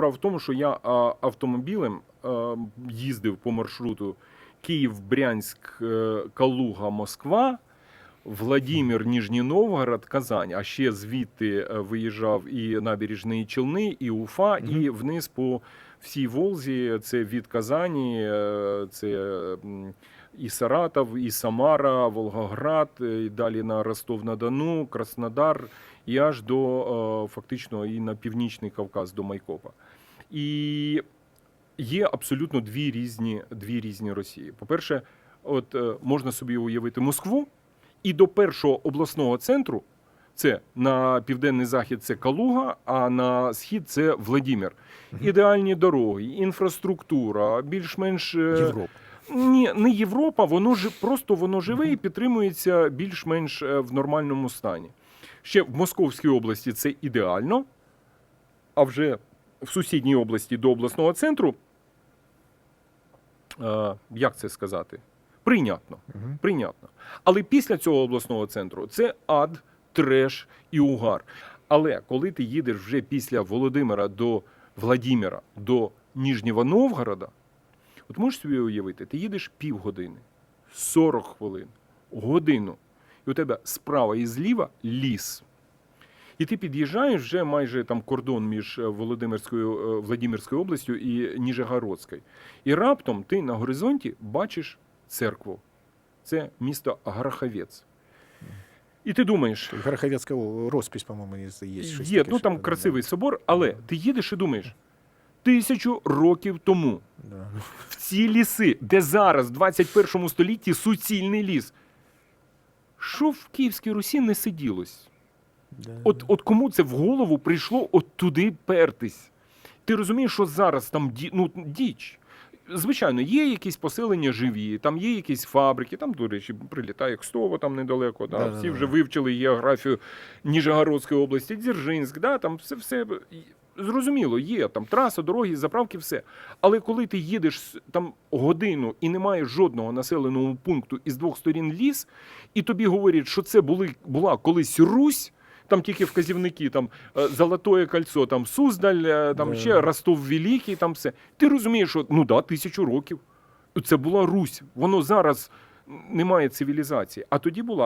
справа в тому, що я автомобілем їздив по маршруту Київ, Брянськ, е, Калуга, Москва. Владимир, Ніжній Новгород, Казань, а ще звідти е, виїжджав і набережні Челни, і Уфа, і вниз по всій Волзі. Це від Казані, е, це і Саратов, і Самара, Волгоград, е, і далі на Ростов-на-Дону, Краснодар, і аж до фактично і на північний Кавказ, до Майкопа. І є абсолютно дві різні, дві різні Росії. По-перше, от е, можна собі уявити Москву, і до першого обласного центру це на південний захід це Калуга, а на схід це Владимир. Ідеальні дороги, інфраструктура, більш-менш е, Європа. ні, не Європа, воно ж просто воно живе і підтримується більш-менш е, в нормальному стані. Ще в Московській області це ідеально, а вже в сусідній області до обласного центру, е, як це сказати? Прийнятно. Мгм. Прийнятно. Але після цього обласного центру це ад, треш і угар. Але коли ти їдеш вже після Володимира до Владимира до Ніжнього Новгорода, от можеш собі уявити, ти їдеш півгодини, 40 хвилин, годину, і у тебе справа і зліва ліс. І ти під'їжджаєш вже майже там кордон між е, Володимирською, е, Владимирською областю і Ніжегородською. І раптом ти на горизонті бачиш церкву. Це місто Граховець. І ти думаєш, Гороховецька розпись, по-моєму, є. щось є, таке, ну що там да, красивий собор, але ти їдеш і думаєш, тисячу років тому Да. в ці ліси, де зараз, в 21 столітті, суцільний ліс. Що в Київській Русі не сиділось? Да. От, от кому це в голову прийшло от туди пертись? Ти розумієш, що зараз там ді, ну, діч. Звичайно, є якісь поселення живі, там є якісь фабрики, там, до речі, прилітає Кстово там недалеко. Да, всі вже вивчили географію Ніжегородської області, Дзержинськ, да, там все, все зрозуміло, є там траса, дороги, заправки, все. Але коли ти їдеш там годину і немає жодного населеного пункту із двох сторін ліс, і тобі говорять, що це були, була колись Русь. Там тільки вказівники, там е, Золотое кольцо, там Суздаль, там ще Ростов Великий, там все. Ти розумієш, що ну да, тисячу років. Це була Русь. Воно зараз немає цивілізації, а тоді була.